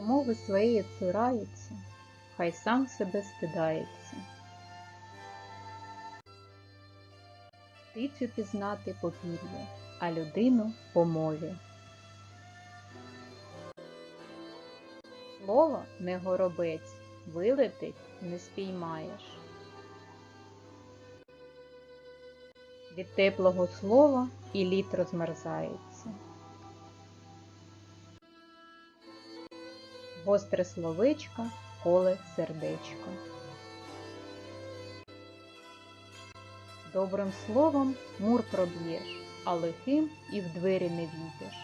мови своєї цурається, хай сам себе стидається. Птицю пізнати по пір'ю, а людину по мові. Слово не горобець, вилетить не спіймаєш. Від теплого слова і лід розмерзається. Гостре словечко, коле сердечко. Добрим словом мур проб'єш, а лихим і в двері не війдеш.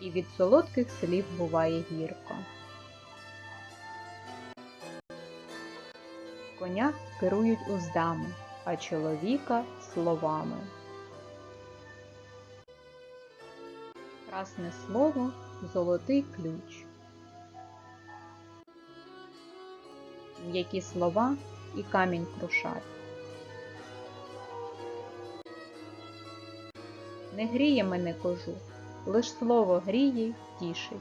І від солодких слів буває гірко. Коня керують уздами, а чоловіка словами. Красне слово золотий ключ. М'які слова і камінь крушать. Не гріє мене кожух, лиш слово гріє тішить.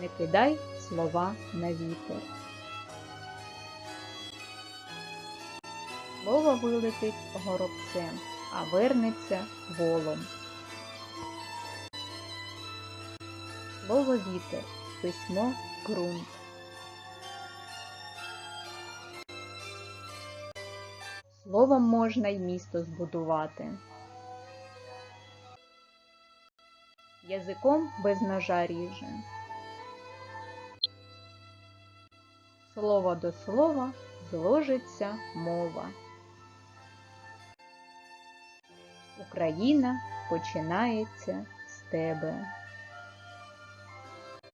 Не кидай слова на вітер. Слово вилетить горобцем, а вернеться волом. Слово вітер, письмо ґрунт. Словом можна й місто збудувати. Язиком без ножа ріже. Слово до слова зложиться мова. Україна починається з тебе.